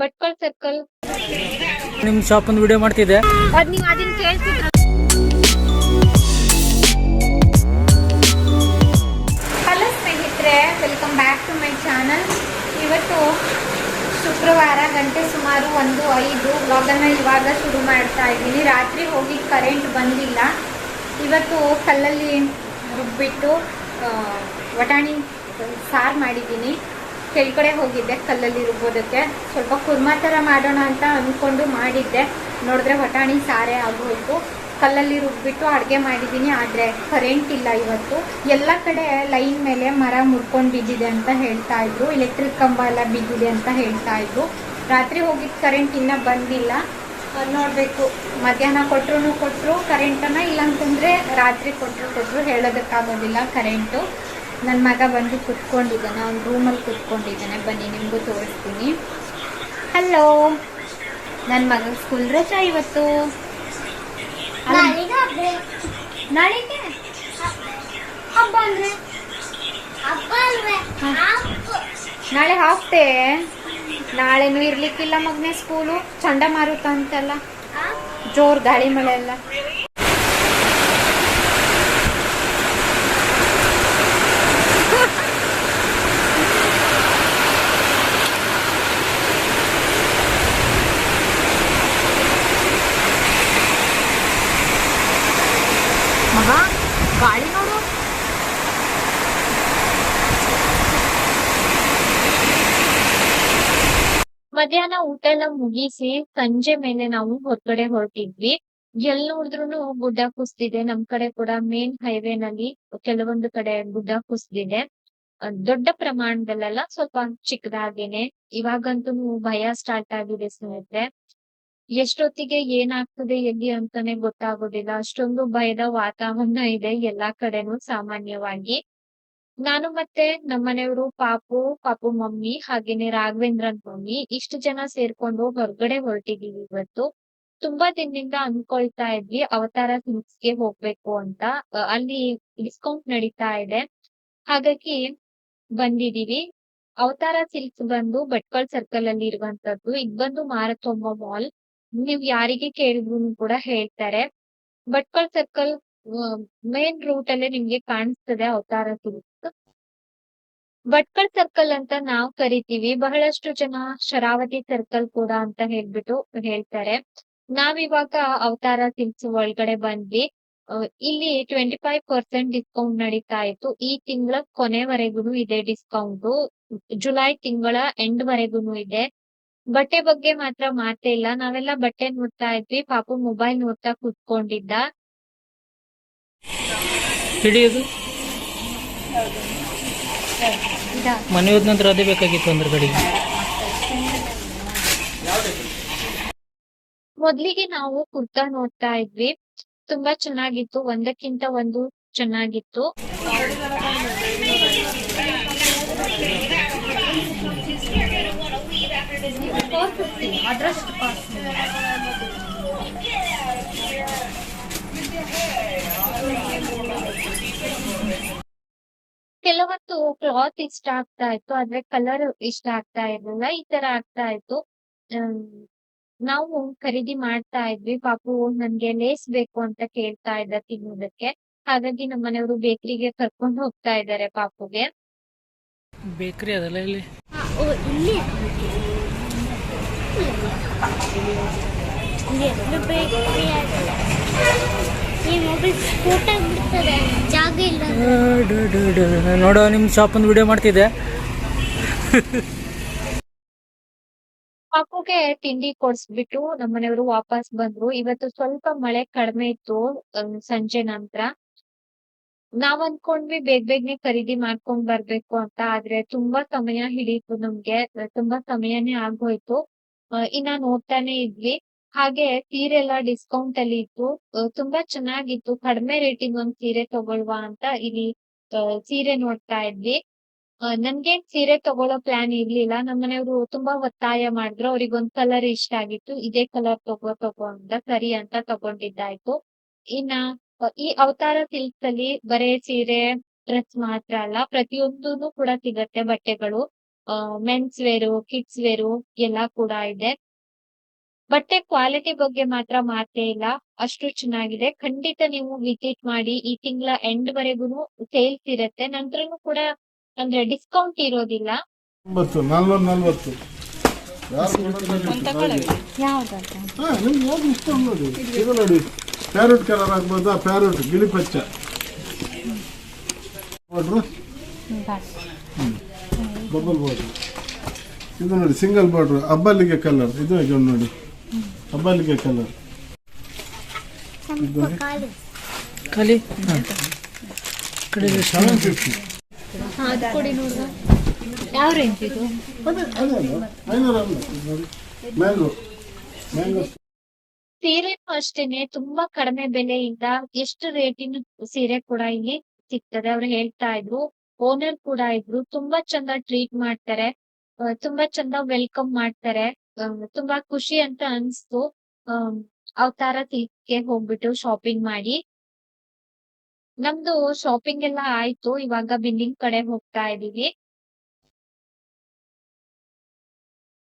Bhatkal circle ನಿಮ್ಮ shop ಒಂದು video ಮಾಡ್ತಿದ್ದೆ. ಅದ್ ನೀವ್ ಅದನ್ನ ಕೇಳ್ತಿದ್ರ ಹಲೋ ಸ್ನೇಹಿತರೆ welcome back to my channel ಇವತ್ತು ಶುಕ್ರವಾರ ಗಂಟೆ ಸುಮಾರು ಒಂದು ಐದು. ವ್ಲಾಗನ್ನು ಇವಾಗ ಶುರು ಮಾಡ್ತಾ ಇದ್ದೀನಿ. ರಾತ್ರಿ ಹೋಗಿ ಕರೆಂಟ್ ಬಂದಿಲ್ಲ. ಇವತ್ತು ಕಲ್ಲಲ್ಲಿ ರುಬ್ಬಿಟ್ಟು ವಟಾಣಿ ಸಾರು ಮಾಡಿದ್ದೀನಿ. ಕೆಳಗಡೆ ಹೋಗಿದ್ದೆ, ಕಲ್ಲಲ್ಲಿ ರುಬ್ಬೋದಕ್ಕೆ. ಸ್ವಲ್ಪ ಕುರ್ಮಾ ಥರ ಮಾಡೋಣ ಅಂತ ಅಂದ್ಕೊಂಡು ಮಾಡಿದ್ದೆ. ನೋಡಿದ್ರೆ ವಟಾಣಿ ಸಾರೆ ಆಗೋಯ್ತು. ಕಲ್ಲಲ್ಲಿ ರುಬ್ಬಿಟ್ಟು ಅಡುಗೆ ಮಾಡಿದ್ದೀನಿ, ಆದರೆ ಕರೆಂಟ್ ಇಲ್ಲ ಇವತ್ತು. ಎಲ್ಲ ಕಡೆ ಲೈನ್ ಮೇಲೆ ಮರ ಮುರ್ಕೊಂಡು ಬಿದ್ದಿದೆ ಅಂತ ಹೇಳ್ತಾ ಇದ್ರು. ಎಲೆಕ್ಟ್ರಿಕ್ ಕಂಬ ಎಲ್ಲ ಬಿದ್ದಿದೆ ಅಂತ ಹೇಳ್ತಾ ಇದ್ರು. ರಾತ್ರಿ ಹೋಗಿದ್ದು ಕರೆಂಟ್ ಇನ್ನೂ ಬಂದಿಲ್ಲ. ನೋಡ್ಬೇಕು. ಮಧ್ಯಾಹ್ನ ಕೊಟ್ಟರು ಕೊಟ್ಟರು ಕರೆಂಟನ್ನು ಇಲ್ಲಾಂತಂದರೆ ರಾತ್ರಿ ಕೊಟ್ಟರು ಕೊಟ್ಟರು ಹೇಳೋದಕ್ಕಾಗೋದಿಲ್ಲ ಕರೆಂಟು ನನ್ನ ಮಗ ಬಂದು ಕುತ್ಕೊಂಡಿದ್ದಾನೆ ಅವ್ನ ರೂಮಲ್ಲಿ ಕುತ್ಕೊಂಡಿದ್ದಾನೆ. ಬನ್ನಿ ನಿಮಗೂ ತೋರಿಸ್ತೀನಿ. ಹಲೋ ನನ್ನ ಮಗ ಸ್ಕೂಲ್ ರಜಾ ಇವತ್ತು. ನಾಳೆಗೆ ಹಬ್ಬ. ಅಂದ್ರೆ? ನಾಳೆ ಹಾಕ್ತೆ ನಾಳೆನು ನಾಳೆನೂ ಇರ್ಲಿಕ್ಕಿಲ್ಲ ಮಗನೇ ಸ್ಕೂಲು ಚಂಡಮಾರುತ ಅಂತೆಲ್ಲ ಜೋರ್ ಗಾಳಿ ಮಳೆ ಎಲ್ಲ ಮಗ ಗಾಳಿ ನೋಡು ಮಧ್ಯಾಹ್ನ ಊಟ ಎಲ್ಲ ಮುಗಿಸಿ ಸಂಜೆ ಮೇಲೆ ನಾವು ಹೊರಗಡೆ ಹೊರಟಿದ್ವಿ. ಎಲ್ ನೋಡಿದ್ರು ಗುಡ್ಡ ಕುಸ್ದಿದೆ ನಮ್ ಕಡೆ ಕೂಡ ಮೇನ್ ಹೈವೇ ನಲ್ಲಿ ಕೆಲವೊಂದು ಕಡೆ ಗುಡ್ಡ ಕುಸ್ದಿದೆ ದೊಡ್ಡ ಪ್ರಮಾಣದಲ್ಲೆಲ್ಲ ಸ್ವಲ್ಪ ಚಿಕ್ಕದಾಗೇನೆ. ಇವಾಗಂತೂ ಭಯ ಸ್ಟಾರ್ಟ್ ಆಗಿದೆ ಸ್ನೇಹಿತರೆ. ಎಷ್ಟೊತ್ತಿಗೆ ಏನಾಗ್ತದೆ, ಎಲ್ಲಿ ಅಂತಾನೆ ಗೊತ್ತಾಗೋದಿಲ್ಲ. ಅಷ್ಟೊಂದು ಭಯದ ವಾತಾವರಣ ಇದೆ ಎಲ್ಲಾ ಕಡೆನೂ ಸಾಮಾನ್ಯವಾಗಿ. ನಾನು ಮತ್ತೆ ನಮ್ಮನೆಯವರು ಪಾಪು ಪಾಪು ಮಮ್ಮಿ ಹಾಗೇನೆ ರಾಘವೇಂದ್ರನ್ ಮಮ್ಮಿ ಇಷ್ಟು ಜನ ಸೇರ್ಕೊಂಡು ಹೊರಗಡೆ ಹೊರಟಿದೀವಿ ಇವತ್ತು. ತುಂಬಾ ದಿನದಿಂದ ಅನ್ಕೊಳ್ತಾ ಇದ್ವಿ ಅವತಾರ ಸಿಲ್ಕ್ಸ್ಗೆ ಹೋಗ್ಬೇಕು ಅಂತ. ಅಲ್ಲಿ ಡಿಸ್ಕೌಂಟ್ ನಡೀತಾ ಇದೆ. ಹಾಗಾಗಿ ಬಂದಿದೀವಿ. ಅವತಾರ ಸಿಲ್ಕ್ಸ್ ಬಂದು ಭಟ್ಕಳ ಸರ್ಕಲ್ ಅಲ್ಲಿ ಇರುವಂತದ್ದು. ಇದ್ ಬಂದು ಮಾರತೊಮ್ಮ ಮಾಲ್ ನೀವ್ ಯಾರಿಗೆ ಕೇಳಿದ್ರು ಕೂಡ ಹೇಳ್ತಾರೆ. ಭಟ್ಕಳ ಸರ್ಕಲ್ ಮೇನ್ ರೂಟ್ ಅಲ್ಲೇ ನಿಮ್ಗೆ ಕಾಣಿಸ್ತದೆ ಅವತಾರ ಸಿಲ್ಕ್ಸ್ ಭಟ್ಕಳ್ ಸರ್ಕಲ್ ಅಂತ ನಾವ್ ಕರಿತೀವಿ. ಬಹಳಷ್ಟು ಜನ ಶರಾವತಿ ಸರ್ಕಲ್ ಕೂಡ ಅಂತ ಹೇಳ್ಬಿಟ್ಟು ಹೇಳ್ತಾರೆ. ನಾವಿವಾಗ ಅವತಾರ ಸಿಲ್ಕ್ಸ್ ಒಳಗಡೆ ಬಂದ್ವಿ. ಇಲ್ಲಿ ಟ್ವೆಂಟಿ ಫೈವ್ ಪರ್ಸೆಂಟ್ ಡಿಸ್ಕೌಂಟ್ ನಡೀತಾ ಇತ್ತು. ಈ ತಿಂಗಳ ಕೊನೆವರೆಗೂ ಇದೆ ಡಿಸ್ಕೌಂಟ್ ಜುಲೈ ತಿಂಗಳ ಎಂಡ್ ವರೆಗೂ ಇದೆ. ಬಟ್ಟೆ ಬಗ್ಗೆ ಮಾತ್ರ ಮಾತೇ ಇಲ್ಲ. ನಾವೆಲ್ಲ ಬಟ್ಟೆ ನೋಡ್ತಾ ಇದ್ವಿ. ಪಾಪು ಮೊಬೈಲ್ ನೋಡ್ತಾ ಕೂತ್ಕೊಂಡಿದ್ದ. ಹಿಡಿಯೋದು? ಮನೆ ಹೋದ ನಂತರ ಅದೇ ಬೇಕಾಗಿತ್ತು ಅಂದ್ರೆ ಕಡೆಗೆ ಮೊದ್ಲಿಗೆ ನಾವು ಕುರ್ತಾ ನೋಡ್ತಾ ಇದ್ವಿ. ತುಂಬಾ ಚೆನ್ನಾಗಿತ್ತು. ಒಂದಕ್ಕಿಂತ ಒಂದು ಚೆನ್ನಾಗಿತ್ತು. ಕೆಲವೊಂದು ಕ್ಲಾತ್ ಇಷ್ಟ ಆಗ್ತಾ ಇತ್ತು ಆದ್ರೆ ಕಲರ್ ಇಷ್ಟ ಆಗ್ತಾ ಇರಲಿಲ್ಲ ಈ ತರ ಆಗ್ತಾ ಇತ್ತು. ನಾವು ಖರೀದಿ ಮಾಡ್ತಾ ಇದ್ವಿ ಪಾಪು ನನ್ಗೆ ಲೇಸ್ ಬೇಕು ಅಂತ ಕೇಳ್ತಾ ಇದ್ದ ತಿನ್ನೋದಕ್ಕೆ. ಹಾಗಾಗಿ ನಮ್ಮ ಮನೆಯವರು ಬೇಕರಿಗೆ ಕರ್ಕೊಂಡು ಹೋಗ್ತಾ ಇದ್ದಾರೆ ಪಾಪುಗೆ. ಬೇಕರಿ ಅದಲ್ಲ ಇಲ್ಲಿ? ಬೇಕರಿ ನೋಡೋ ನಿಮ್ಮ ಶಾಪ್ ಒಂದು ವಿಡಿಯೋ ಮಾಡ್ತಿದ್ದೆ. ಪಾಪುಗೆ ತಿಂಡಿ ಕೊಡ್ಸ್ಬಿಟ್ಟು ನಮ್ಮನೆಯವರು ವಾಪಸ್ ಬಂದ್ರು. ಇವತ್ತು ಸ್ವಲ್ಪ ಮಳೆ ಕಡಿಮೆ ಇತ್ತು ಸಂಜೆ ನಂತರ. ನಾವ್ ಅನ್ಕೊಂಡ್ವಿ ಬೇಗ ಬೇಗನೆ ಖರೀದಿ ಮಾಡ್ಕೊಂಡ್ ಬರ್ಬೇಕು ಅಂತ ಆದ್ರೆ ತುಂಬಾ ಸಮಯ ಹಿಡೀತು ನಮ್ಗೆ. ತುಂಬಾ ಸಮಯನೇ ಆಗೋಯ್ತು. ಇನ್ನ ನೋಡ್ತಾನೆ ಇದ್ವಿ. ಹಾಗೆ ಸೀರೆ ಎಲ್ಲ ಡಿಸ್ಕೌಂಟ್ ಅಲ್ಲಿ ಇತ್ತು. ತುಂಬಾ ಚೆನ್ನಾಗಿತ್ತು. ಕಡಿಮೆ ರೇಟಿಂಗ್ ಒಂದ್ ಸೀರೆ ತಗೊಳ್ವಾ ಅಂತ ಇಲ್ಲಿ ಸೀರೆ ನೋಡ್ತಾ ಇದ್ವಿ. ನನ್ಗೆ ಸೀರೆ ತಗೊಳ್ಳೋ ಪ್ಲಾನ್ ಇರ್ಲಿಲ್ಲ. ನಮ್ಮನೆಯವರು ತುಂಬಾ ಒತ್ತಾಯ ಮಾಡಿದ್ರು. ಅವ್ರಿಗೊಂದ್ ಕಲರ್ ಇಷ್ಟ ಆಗಿತ್ತು. ಇದೇ ಕಲರ್ ತಗೋ ತಗೋ ಅಂತ ಸರಿ ಅಂತ ತಗೊಂಡಿದ್ದಾಯ್ತು. ಇನ್ನ ಈ ಅವತಾರ ಸಿಲ್ಕ್ಸ್ ಅಲ್ಲಿ ಬರೇ ಸೀರೆ ಡ್ರೆಸ್ ಮಾತ್ರ ಅಲ್ಲ. ಪ್ರತಿಯೊಂದೂ ಕೂಡ ಸಿಗತ್ತೆ ಬಟ್ಟೆಗಳು. ಮೆನ್ಸ್ ವೇರು ಕಿಡ್ಸ್ ವೇರು ಎಲ್ಲಾ ಕೂಡ ಇದೆ. ಬಟ್ಟೆ ಕ್ವಾಲಿಟಿ ಬಗ್ಗೆ ಮಾತ್ರ ಮಾತೇ ಇಲ್ಲ. ಅಷ್ಟು ಚೆನ್ನಾಗಿದೆ. ಖಂಡಿತ ನೀವು ವಿಸಿಟ್ ಮಾಡಿ ಈ ತಿಂಗಳ ಎಂಡ್ ವರೆಗೂ ಸೇಲ್ಸ್ ಇರುತ್ತೆ. ನಂತರನು ಕೂಡ ಅಂದ್ರೆ ಡಿಸ್ಕೌಂಟ್ ಇರೋದಿಲ್ಲ. ಒಂಬತ್ತು ನಲ್ವತ್ತು ನಲ್ವತ್ತು. ಹಾ ನಿಮ್ಗೆ ಯಾವ್ದು ಇಷ್ಟ ನೋಡಿ. ಇದು ನೋಡಿ ಪ್ಯಾರೋಟ್ ಕಲರ್ ಆಗ್ಬೋದಾ? ಪ್ಯಾರೋಟ್ ಗಿಳಿ ಪಚ್ಚ. ಬಾರ್ಡ್ರು ಬಬಲ್ ಬಾರ್ಡ್ರು ಇದು ನೋಡಿ ಸಿಂಗಲ್ ಬಾರ್ಡ್ರು ಅಬ್ಬಲ್ಲಿಗೆ ಕಲರ್ ಇದು ನೋಡಿ. ಹಬ್ಬಲಿಗೆ ಕಲರ್ ಖಾಲಿ. ಕಡೆ ಸೆವೆನ್ ಫಿಫ್ಟಿ. ಯಾವ ರೇಂಜ್ ಇದು? ಮ್ಯಾಂಗೋ. ಮ್ಯಾಂಗೋ ಸೀರೆನೂ ಅಷ್ಟೇನೆ ತುಂಬಾ ಕಡಿಮೆ ಬೆಲೆಯಿಂದ ಎಷ್ಟು ರೇಟಿನ ಸೀರೆ ಕೂಡ ಇಲ್ಲಿ ಸಿಗ್ತದೆ. ಅವ್ರು ಹೇಳ್ತಾ ಇದ್ರು ಓನರ್ ಕೂಡ ಇದ್ರು ತುಂಬಾ ಚಂದ ಟ್ರೀಟ್ ಮಾಡ್ತಾರೆ. ತುಂಬಾ ಚಂದ ವೆಲ್ಕಮ್ ಮಾಡ್ತಾರೆ. ತುಂಬಾ ಖುಷಿ ಅಂತ ಅನ್ಸ್ತು. ಅವತಾರ ತೀರ್ಕೆ ಹೋಗ್ಬಿಟ್ಟು ಶಾಪಿಂಗ್ ಮಾಡಿ. ನಮ್ದು ಶಾಪಿಂಗ್ ಎಲ್ಲ ಆಯ್ತು. ಇವಾಗ ಬಿಲ್ಲಿಂಗ್ ಕಡೆ ಹೋಗ್ತಾ ಇದೀವಿ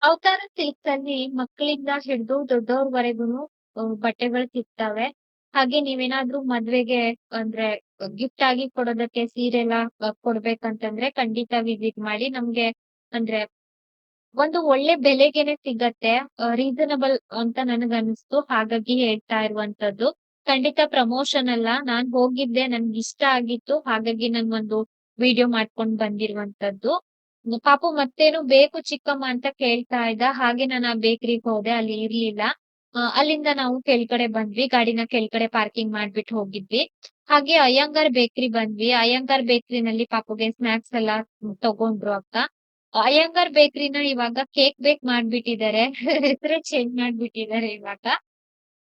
ಅವತಾರ ತೀರ್ಥಲ್ಲಿ ಮಕ್ಕಳಿಂದ ಹಿಡಿದು ದೊಡ್ಡವ್ರವರೆಗೂ ಬಟ್ಟೆಗಳು ಸಿಗ್ತವೆ ಹಾಗೆ ನೀವೇನಾದ್ರೂ ಮದ್ವೆಗೆ ಅಂದ್ರೆ ಗಿಫ್ಟ್ ಆಗಿ ಕೊಡೋದಕ್ಕೆ ಸೀರೆ ಎಲ್ಲ ಕೊಡ್ಬೇಕಂತಂದ್ರೆ ಖಂಡಿತ ವಿಸಿಟ್ ಮಾಡಿ. ನಮ್ಗೆ ಅಂದ್ರೆ ಒಂದು ಒಳ್ಳೆ ಬೆಲೆಗೆನೆ ಸಿಗತ್ತೆ ರೀಸನಬಲ್ ಅಂತ ನನಗ್ ಅನಿಸ್ತು ಹಾಗಾಗಿ ಹೇಳ್ತಾ ಇರುವಂತದ್ದು ಖಂಡಿತ ಪ್ರಮೋಷನ್ ಅಲ್ಲ. ನಾನ್ ಹೋಗಿದ್ದೆ, ನನ್ಗೆ ಇಷ್ಟ ಆಗಿತ್ತು. ಹಾಗಾಗಿ ನನ್ ಒಂದು ವಿಡಿಯೋ ಮಾಡ್ಕೊಂಡ್ ಬಂದಿರುವಂತದ್ದು ಪಾಪು ಮತ್ತೇನು ಬೇಕು ಚಿಕ್ಕಮ್ಮ ಅಂತ ಕೇಳ್ತಾ ಇದ್ದ. ಹಾಗೆ ನಾನು ಆ ಬೇಕರಿಗೆ ಹೋದೆ. ಅಲ್ಲಿ ಇರ್ಲಿಲ್ಲ. ಅಲ್ಲಿಂದ ನಾವು ಕೆಳಗಡೆ ಬಂದ್ವಿ. ಗಾಡಿನ ಕೆಳ್ಕಡೆ ಪಾರ್ಕಿಂಗ್ ಮಾಡ್ಬಿಟ್ಟು ಹೋಗಿದ್ವಿ. ಹಾಗೆ ಅಯ್ಯಂಗಾರ್ ಬೇಕರಿ ಬಂದ್ವಿ. ಅಯ್ಯಂಗಾರ್ ಬೇಕರಿನಲ್ಲಿ ಪಾಪುಗೆ ಸ್ನಾಕ್ಸ್ ಎಲ್ಲ ತಗೊಂಡ್ರು ಅಕ್ಕ. ಅಯ್ಯಂಗಾರ್ ಬೇಕರಿನ ಇವಾಗ ಕೇಕ್ ಬೇಕ್ ಮಾಡ್ಬಿಟ್ಟಿದ್ದಾರೆ ಹೆಸರು ಚೇಂಜ್ ಮಾಡ್ಬಿಟ್ಟಿದ್ದಾರೆ ಇವಾಗ.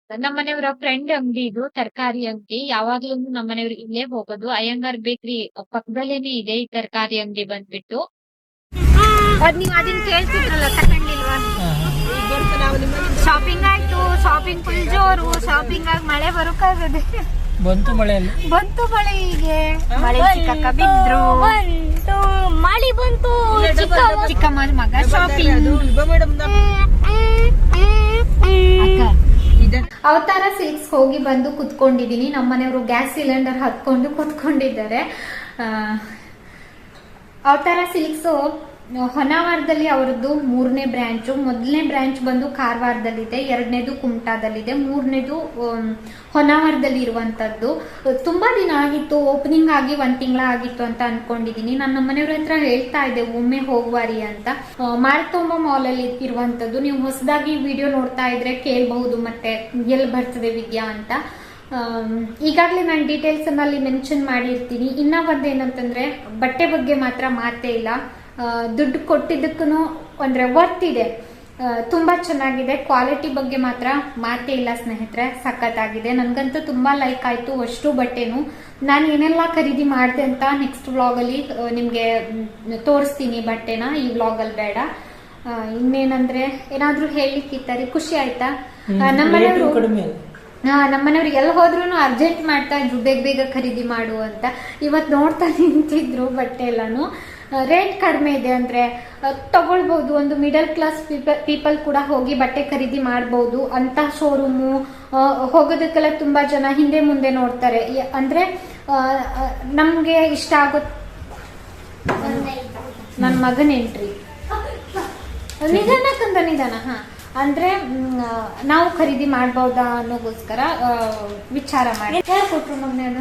ನಮ್ಮನೆಯವರ ಫ್ರೆಂಡ್ ಅಂಗಡಿ ಇದು ತರಕಾರಿ ಅಂಗಡಿ. ಯಾವಾಗ್ಲೂ ನಮ್ಮನೆಯವ್ರು ಇಲ್ಲೇ ಹೋಗೋದು. ಅಯ್ಯಂಗಾರ್ ಬೇಕರಿ ಪಕ್ಕದಲ್ಲೇನೆ ಇದೆ ಈ ತರಕಾರಿ ಅಂಗಡಿ ಬಂದ್ಬಿಟ್ಟು. ಅದ್ ನೀವ್ ಅದನ್ನ ಕೇಳ್ತಿದ್ರಲ್ಲ ತಕೊಂಡಿಲ್ವಾ? ಶಾಪಿಂಗ್ ಆಯ್ತು ಶಾಪಿಂಗ್ ಫುಲ್ ಜೋರು. ಶಾಪಿಂಗ್ ಆಗಿ ಮಳೆ ಬರೋಕಾಗದೆ. ಬಂತು ಮಳೆಯಲ್ಲಿ. ಬಂತು ಮಳೆ ಹೀಗೆ. ಮಳೆ ಚಿಕ್ಕಕ್ಕ ಬಿದ್ರು ಬಂತು. ಮಳೆ ಬಂತು ಚಿಕ್ಕ ಮಗ ಶಾಪಿಂಗ್ ಅವತಾರ ಸಿಲ್ಕ್ಸ್ ಹೋಗಿ ಬಂದು ಕುತ್ಕೊಂಡಿದೀನಿ ನಮ್ಮನೆಯವರು ಗ್ಯಾಸ್ ಸಿಲಿಂಡರ್ ಹತ್ಕೊಂಡು ಕುತ್ಕೊಂಡಿದ್ದಾರೆ. ಆ, ಅವತಾರ ಸಿಲ್ಕ್ಸು ಹೊನ್ನಾವಾರದಲ್ಲಿ ಅವರದ್ದು ಮೂರನೇ ಬ್ರ್ಯಾಂಚು. ಮೊದಲನೇ ಬ್ರ್ಯಾಂಚ್ ಬಂದು ಕಾರವಾರದಲ್ಲಿದೆ, ಎರಡನೇದು ಕುಮಟಾದಲ್ಲಿದೆ, ಮೂರನೇದು ಹೊನ್ನಾವರದಲ್ಲಿ ಇರುವಂತದ್ದು ತುಂಬಾ ದಿನ ಆಗಿತ್ತು, ಓಪನಿಂಗ್ ಆಗಿ ಒಂದ್ ತಿಂಗಳ ಆಗಿತ್ತು ಅಂತ ಅನ್ಕೊಂಡಿದೀನಿ. ನಾನು ಮನೆಯವ್ರ ಹತ್ರ ಹೇಳ್ತಾ ಇದ್ದೆ, ಒಮ್ಮೆ ಹೋಗುವಾರಿ ಅಂತ. ಮಾರ್ತೋಮ ಮಾಲ್ ಅಲ್ಲಿ ಇರುವಂತದ್ದು ನೀವು ಹೊಸದಾಗಿ ವಿಡಿಯೋ ನೋಡ್ತಾ ಇದ್ರೆ ಕೇಳಬಹುದು, ಮತ್ತೆ ಎಲ್ಲಿ ಬರ್ತದೆ ವಿದ್ಯಾ ಅಂತ. ಈಗಾಗಲೇ ನಾನು ಡೀಟೇಲ್ಸ್ ಅನ್ನ ಅಲ್ಲಿ ಮೆನ್ಷನ್ ಮಾಡಿರ್ತೀನಿ. ಇನ್ನ ಒಂದೇನಂತಂದ್ರೆ ಬಟ್ಟೆ ಬಗ್ಗೆ ಮಾತ್ರ ಮಾತೇ ಇಲ್ಲ. ದುಡ್ಡು ಕೊಟ್ಟಿದ್ದಕ್ಕೂ ಅಂದ್ರೆ ವರ್ತ್ ಇದೆ. ತುಂಬಾ ಚೆನ್ನಾಗಿದೆ. ಕ್ವಾಲಿಟಿ ಬಗ್ಗೆ ಮಾತ್ರ ಮಾತೇ ಇಲ್ಲ ಸ್ನೇಹಿತರೆ. ಆಗಿದೆ ನನ್ಗಂತೂ ತುಂಬಾ ಲೈಕ್ ಆಯ್ತು ಅಷ್ಟು ಬಟ್ಟೆನು. ನಾನು ಏನೆಲ್ಲ ಖರೀದಿ ಮಾಡಿದೆ ಅಂತ ನೆಕ್ಸ್ಟ್ ವ್ಲಾಗಲ್ಲಿ ನಿಮಗೆ ತೋರಿಸ್ತೀನಿ ಬಟ್ಟೆನ. ಈ ವ್ಲಾಗಲ್ಲಿ ಬೇಡ. ಇನ್ನೇನಂದ್ರೆ ಏನಾದ್ರೂ ಹೇಳಲಿಕ್ಕಿತ್ತಾರೆ. ಖುಷಿ ಆಯ್ತಾ? ಆ, ನಮ್ಮನೆಯವರು ಕಡಿಮೆ ಅಲ್ಲ ಹಾ ನಮ್ಮನೆಯವ್ರು ಎಲ್ಲಿ ಹೋದ್ರು ಅರ್ಜೆಂಟ್ ಮಾಡ್ತಾ ಇದ್ರು ಬೇಗ ಬೇಗ ಖರೀದಿ ಮಾಡು ಅಂತ. ಇವತ್ತು ನೋಡ್ತಾ ನಿಂತಿದ್ರು ಬಟ್ಟೆ ಎಲ್ಲಾನು. ರೇಟ್ ಕಡಿಮೆ ಇದೆ ಅಂದ್ರೆ ತಗೊಳ್ಬೋದು ತಗೊಳ್ಬಹುದು ಒಂದು ಮಿಡಲ್ ಕ್ಲಾಸ್ ಪೀಪಲ್ ಕೂಡ ಹೋಗಿ ಬಟ್ಟೆ ಖರೀದಿ ಮಾಡಬಹುದು ಅಂತ ಶೋರೂಮು ಹೋಗೋದಕ್ಕೆಲ್ಲ ತುಂಬಾ ಜನ ಹಿಂದೆ ಮುಂದೆ ನೋಡ್ತಾರೆ. ಅಂದ್ರೆ ನಮ್ಗೆ ಇಷ್ಟ ಆಗೋ ನನ್ನ ಮಗನ ಎಂಟ್ರಿ ನಿಧಾನ ಕಂದ ನಿಧಾನ ಹಾ. ಅಂದ್ರೆ ನಾವು ಖರೀದಿ ಮಾಡ್ಬೋದಾ ಅನ್ನೋಗೋಸ್ಕರ ವಿಚಾರ ಮಾಡಿ. ಹೇಳ್ಕೊಟ್ರು ಕೊಟ್ರು ಮಗನ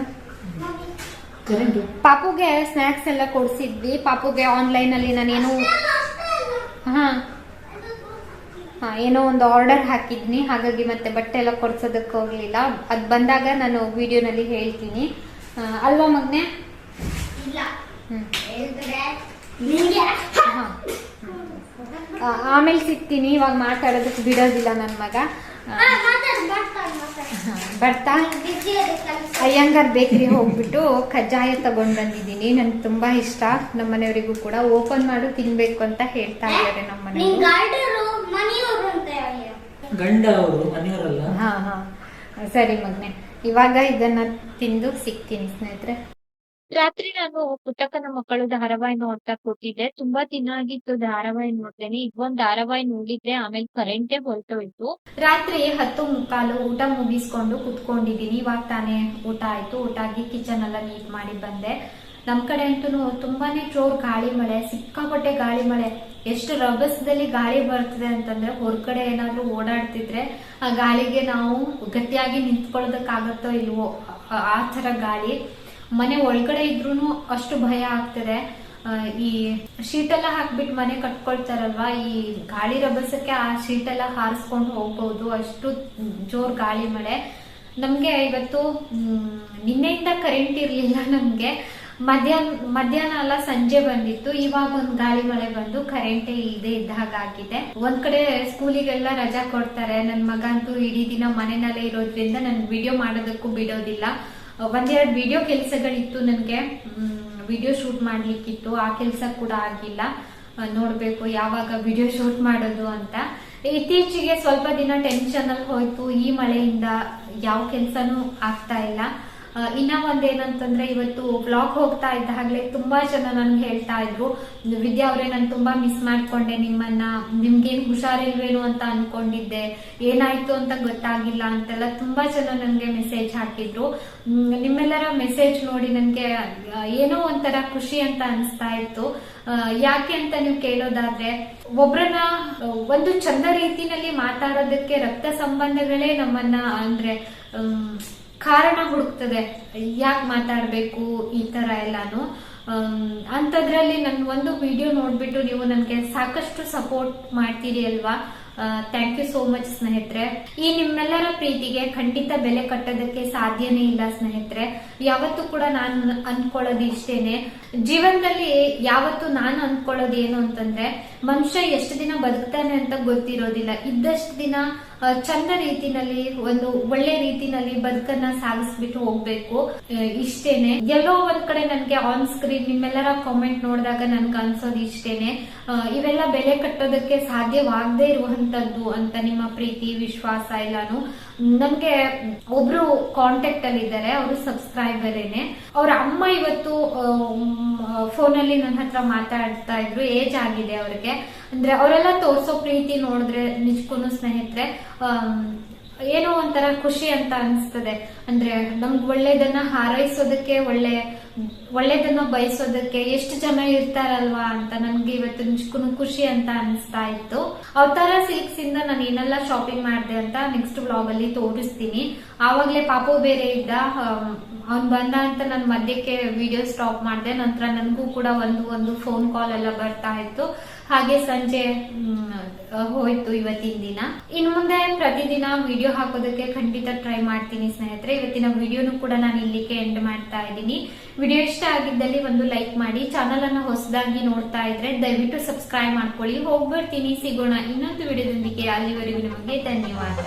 ಪಾಪುಗೆ ಸ್ನಾಕ್ಸ್ ಎಲ್ಲ ಕೊಡ್ಸಿದ್ವಿ. ಪಾಪುಗೆ ಆನ್ಲೈನ್ ಅಲ್ಲಿ ನಾನೇನು ಹಾ ಹಾ ಏನೋ ಒಂದು ಆರ್ಡರ್ ಹಾಕಿದ್ನಿ. ಹಾಗಾಗಿ ಮತ್ತೆ ಬಟ್ಟೆ ಎಲ್ಲ ಕೊಡ್ಸೋದಕ್ಕೆ ಹೋಗ್ಲಿಲ್ಲ. ಅದ್ ಬಂದಾಗ ನಾನು ವಿಡಿಯೋನಲ್ಲಿ ಹೇಳ್ತೀನಿ. ಅಲ್ವಾ ಮಗ್ನೆ? ಹ್ಮ್. ಹಾ. ಆ, ಆಮೇಲೆ ಸಿಗ್ತೀನಿ ಇವಾಗ ಮಾತಾಡೋದಕ್ಕೆ ಬಿಡೋದಿಲ್ಲ ನನ್ನ ಮಗ. ಬರ್ತಾ ಅಯ್ಯಂಗಾರ್ ಬೇಕ್ರಿ ಹೋಗ್ಬಿಟ್ಟು ಕಜ್ಜಾಯ ತಗೊಂಡ್ ಬಂದಿದ್ದೀನಿ. ನನ್ಗೆ ತುಂಬಾ ಇಷ್ಟ. ನಮ್ಮ ಮನೆಯವರಿಗೂ ಕೂಡ ಓಪನ್ ಮಾಡು ತಿನ್ಬೇಕು ಅಂತ ಹೇಳ್ತಾ ಇದ್ದಾರೆ ನಮ್ಮ ಮನೆಯವರು. ಹಾ ಹಾ. ಸರಿ ಮಗ್ನೆ. ಇವಾಗ ಇದನ್ನ ತಿಂದು ಸಿಗ್ತೀನಿ ಸ್ನೇಹಿತರೆ. ರಾತ್ರಿ ನಾನು ಪುಟ್ಟಕ್ಕನ ಮಕ್ಕಳು ಧಾರಾವಾಹಿ ನೋಡ್ತಾ ಕೂತಿದ್ದೆ. ತುಂಬಾ ದಿನ ಆಗಿತ್ತು ಧಾರಾವಾಹಿ ನೋಡ್ತೇನೆ. ಇವೊಂದ್ ಧಾರಾವಾಹಿ ನೋಡಿದ್ದೆ ಆಮೇಲೆ ಕರೆಂಟೇ ಹೊರಟೋಯ್ತು. ರಾತ್ರಿ ಹತ್ತು ಮುಕ್ಕಾಲು ಊಟ ಮುಗಿಸ್ಕೊಂಡು ಕುತ್ಕೊಂಡಿದ್ದೀನಿ ಇವಾಗ ತಾನೇ ಊಟ ಆಯ್ತು. ಊಟ ಆಗಿ ಕಿಚನ್ ಎಲ್ಲ ನೀಟ್ ಮಾಡಿ ಬಂದೆ. ನಮ್ ಕಡೆ ಅಂತೂ ತುಂಬಾನೇ ಜೋರ್ ಗಾಳಿ ಮಳೆ, ಸಿಕ್ಕಾಪಟ್ಟೆ ಗಾಳಿ ಮಳೆ. ಎಷ್ಟು ರಭಸದಲ್ಲಿ ಗಾಳಿ ಬರ್ತದೆ ಅಂತಂದ್ರೆ ಹೊರಗಡೆ ಏನಾದ್ರೂ ಓಡಾಡ್ತಿದ್ರೆ ಆ ಗಾಳಿಗೆ ನಾವು ಗಟ್ಟಿಯಾಗಿ ನಿಂತ್ಕೊಳ್ಳೋದಕ್ಕಾಗತ್ತೋ ಇಲ್ವೋ? ಆ ತರ ಗಾಳಿ. ಮನೆ ಒಳಗಡೆ ಇದ್ರೂ ಅಷ್ಟು ಭಯ ಆಗ್ತದೆ. ಈ ಶೀಟ್ ಎಲ್ಲ ಹಾಕ್ಬಿಟ್ಟು ಮನೆ ಕಟ್ಕೊಳ್ತಾರಲ್ವಾ? ಈ ಗಾಳಿ ರಭಸಕ್ಕೆ ಆ ಶೀಟ್ ಎಲ್ಲ ಹಾರಿಸ್ಕೊಂಡು ಹೋಗ್ಬಹುದು ಅಷ್ಟು ಜೋರ್ ಗಾಳಿ ಮಳೆ. ನಮ್ಗೆ ಇವತ್ತು ನಿನ್ನೆಯಿಂದ ಕರೆಂಟ್ ಇರ್ಲಿಲ್ಲ ನಮ್ಗೆ. ಮಧ್ಯಾಹ್ನ ಮಧ್ಯಾಹ್ನ ಅಲ್ಲ ಸಂಜೆ ಬಂದಿತ್ತು. ಇವಾಗ ಒಂದ್ ಗಾಳಿ ಮಳೆ ಬಂದು ಕರೆಂಟ್ ಇದೆ ಇದ್ದ ಹಾಗಾಗಿದೆ ಒಂದ್ ಕಡೆ ಸ್ಕೂಲಿಗೆಲ್ಲ ರಜಾ ಕೊಡ್ತಾರೆ. ನನ್ ಮಗ ಅಂತೂ ಇಡೀ ದಿನ ಮನೆಯಲ್ಲೇ ಇರೋದ್ರಿಂದ ನನ್ ವಿಡಿಯೋ ಮಾಡೋದಕ್ಕೂ ಬಿಡೋದಿಲ್ಲ. ಒಂದೆರಡು ವಿಡಿಯೋ ಕೆಲಸಗಳಿತ್ತು ನನಗೆ. ವಿಡಿಯೋ ಶೂಟ್ ಮಾಡ್ಲಿಕ್ಕಿತ್ತು. ಆ ಕೆಲಸ ಕೂಡ ಆಗಿಲ್ಲ. ನೋಡಬೇಕು ಯಾವಾಗ ವಿಡಿಯೋ ಶೂಟ್ ಮಾಡೋದು ಅಂತ. ಇತ್ತೀಚೆಗೆ ಸ್ವಲ್ಪ ದಿನ ಟೆನ್ಷನ್ ಅಲ್ಲಿ ಹೋಯ್ತು. ಈ ಮಳೆಯಿಂದ ಯಾವ ಕೆಲಸನೂ ಆಗ್ತಾ ಇಲ್ಲ. ಇನ್ನ ಒಂದೇನಂತಂದ್ರೆ ಇವತ್ತು ಬ್ಲಾಗ್ ಹೋಗ್ತಾ ಇದ್ದಾಗಲೇ ತುಂಬಾ ಜನ ನನ್ಗೆ ಹೇಳ್ತಾ ಇದ್ರು. ವಿದ್ಯಾ ಅವರೇ, ನಾನು ತುಂಬಾ ಮಿಸ್ ಮಾಡ್ಕೊಂಡೆ ನಿಮ್ಮನ್ನ. ನಿಮ್ಗೇನ್ ಹುಷಾರಿಲ್ವೇನು ಅಂತ ಅನ್ಕೊಂಡಿದ್ದೆ. ಏನಾಯ್ತು ಅಂತ ಗೊತ್ತಾಗಿಲ್ಲ ಅಂತೆಲ್ಲ ತುಂಬಾ ಜನ ನನ್ಗೆ ಮೆಸೇಜ್ ಹಾಕಿದ್ರು. ನಿಮ್ಮೆಲ್ಲರ ಮೆಸೇಜ್ ನೋಡಿ ನನ್ಗೆ ಏನೋ ಒಂಥರ ಖುಷಿ ಅಂತ ಅನಿಸ್ತಾ ಇತ್ತು. ಯಾಕೆ ಅಂತ ನೀವು ಕೇಳೋದಾದ್ರೆ, ಒಬ್ರನ್ನ, ಒಂದು ಚಂದ ರೀತಿನಲ್ಲಿ ಮಾತಾಡೋದಕ್ಕೆ ರಕ್ತ ಸಂಬಂಧಗಳೇ ನಮ್ಮನ್ನ ಅಂದ್ರೆ ಕಾರಣ ಹುಡುಕ್ತದೆ. ಯಾಕೆ ಮಾತಾಡಬೇಕು ಈ ತರ ಎಲ್ಲಾನು? ಅಂಥದ್ರಲ್ಲಿ ನನ್ನ ಒಂದು ವಿಡಿಯೋ ನೋಡ್ಬಿಟ್ಟು ನೀವು ನನಗೆ ಸಾಕಷ್ಟು ಸಪೋರ್ಟ್ ಮಾಡ್ತೀರಿ ಅಲ್ವಾ? ಥ್ಯಾಂಕ್ ಯು ಸೋ ಮಚ್ ಸ್ನೇಹಿತರೆ. ಈ ನಿಮ್ಮೆಲ್ಲರ ಪ್ರೀತಿಗೆ ಖಂಡಿತ ಬೆಲೆ ಕಟ್ಟೋದಕ್ಕೆ ಸಾಧ್ಯನೇ ಇಲ್ಲ ಸ್ನೇಹಿತರೆ. ಯಾವತ್ತೂ ಕೂಡ ನಾನು ಅನ್ಕೊಳ್ಳೋದು ಇಷ್ಟೇನೆ ಜೀವನದಲ್ಲಿ ಯಾವತ್ತು ನಾನು ಅನ್ಕೊಳ್ಳೋದು ಏನು ಅಂತಂದ್ರೆ, ಮನುಷ್ಯ ಎಷ್ಟು ದಿನ ಬದುಕ್ತಾನೆ ಅಂತ ಗೊತ್ತಿರೋದಿಲ್ಲ. ಇದ್ದಷ್ಟು ದಿನ ಚಂದ ರೀತಿನಲ್ಲಿ, ಒಂದು ಒಳ್ಳೆ ರೀತಿನಲ್ಲಿ ಬದುಕನ್ನ ಸಾಗಿಸ್ಬಿಟ್ಟು ಹೋಗ್ಬೇಕು. ಇಷ್ಟೇನೆ. ಎಲ್ಲೋ ಒಂದ್ ಕಡೆ ನನ್ಗೆ ಆನ್ ಸ್ಕ್ರೀನ್ ನಿಮ್ಮೆಲ್ಲರ ಕಾಮೆಂಟ್ ನೋಡಿದಾಗ ನನ್ಗೆ ಅನ್ಸೋದು ಇಷ್ಟೇನೆ. ಇವೆಲ್ಲ ಬೆಲೆ ಕಟ್ಟೋದಕ್ಕೆ ಸಾಧ್ಯವಾಗದೇ ಇರುವಂತದ್ದು ಅಂತ ನಿಮ್ಮ ಪ್ರೀತಿ, ವಿಶ್ವಾಸ ಎಲ್ಲಾನು. ನನ್ಗೆ ಒಬ್ರು ಕಾಂಟ್ಯಾಕ್ಟ್ ಅಲ್ಲಿ ಇದ್ದಾರೆ, ಅವರು ಸಬ್ಸ್ಕ್ರೈಬರ್ ಏನೆ. ಅವ್ರ ಅಮ್ಮ ಇವತ್ತು ಫೋನ್ ಅಲ್ಲಿ ನನ್ನ ಹತ್ರ ಮಾತಾಡ್ತಾ ಇದ್ರು, ಏಜ್ ಆಗಿದೆ ಅವ್ರಿಗೆ. ಅಂದ್ರೆ ಅವರೆಲ್ಲ ತೋರ್ಸೋ ಪ್ರೀತಿ ನೋಡಿದ್ರೆ ನಿಜಕ್ಕೂ ಸ್ನೇಹಿತರೆ ಏನೋ ಒಂಥರ ಖುಷಿ ಅಂತ ಅನ್ಸ್ತದೆ. ಅಂದ್ರೆ ನಮ್ಗೆ ಒಳ್ಳೇದನ್ನ ಹಾರೈಸೋದಕ್ಕೆ ಒಳ್ಳೆ ಒಳ್ಳೇದನ್ನ ಬಯಸೋದಕ್ಕೆ ಎಷ್ಟು ಜನ ಇರ್ತಾರಲ್ವಾ ಅಂತ ನನ್ಗೆ ಇವತ್ತು ಖುಷಿ ಅಂತ ಅನಿಸ್ತಾ ಇತ್ತು. ಅವತಾರ ಸಿಲ್ಕ್ಸ್ ಇಂದ ನಾನು ಏನೆಲ್ಲ ಶಾಪಿಂಗ್ ಮಾಡಿದೆ ಅಂತ ನೆಕ್ಸ್ಟ್ ಬ್ಲಾಗ್ ಅಲ್ಲಿ ತೋರಿಸ್ತೀನಿ. ಆವಾಗ್ಲೇ ಪಾಪು ಬೇರೆ ಇದ್ದ ಅವ್ನ್ ಬಂದ ಅಂತ ನಾನು ಮಧ್ಯಕ್ಕೆ ವಿಡಿಯೋ ಸ್ಟಾಪ್ ಮಾಡಿದೆ. ನಂತರ ನನಗೂ ಕೂಡ ಒಂದು ಒಂದು ಫೋನ್ ಕಾಲ್ ಎಲ್ಲ ಬರ್ತಾ ಇತ್ತು. ಹಾಗೆ ಸಂಜೆ ಹೋಯ್ತು ಇವತ್ತಿನ ದಿನ. ಇನ್ ಮುಂದೆ ಪ್ರತಿದಿನ ವಿಡಿಯೋ ಹಾಕೋದಕ್ಕೆ ಖಂಡಿತ ಟ್ರೈ ಮಾಡ್ತೀನಿ ಸ್ನೇಹಿತರೆ. ಇವತ್ತಿನ ವಿಡಿಯೋನು ಕೂಡ ನಾನು ಇಲ್ಲಿಗೆ ಎಂಡ್ ಮಾಡ್ತಾ ಇದ್ದೀನಿ. ವಿಡಿಯೋ ಇಷ್ಟ ಆಗಿದ್ದಲ್ಲಿ ಒಂದು ಲೈಕ್ ಮಾಡಿ ಚಾನಲ್ ಅನ್ನು ಹೊಸದಾಗಿ ನೋಡ್ತಾ ಇದ್ರೆ ದಯವಿಟ್ಟು ಸಬ್ಸ್ಕ್ರೈಬ್ ಮಾಡ್ಕೊಳ್ಳಿ. ಹೋಗ್ಬರ್ತೀನಿ, ಸಿಗೋಣ ಇನ್ನೊಂದು ವಿಡಿಯೋದೊಂದಿಗೆ ಅಲ್ಲಿವರೆಗೂ ನಿಮಗೆ ಧನ್ಯವಾದ.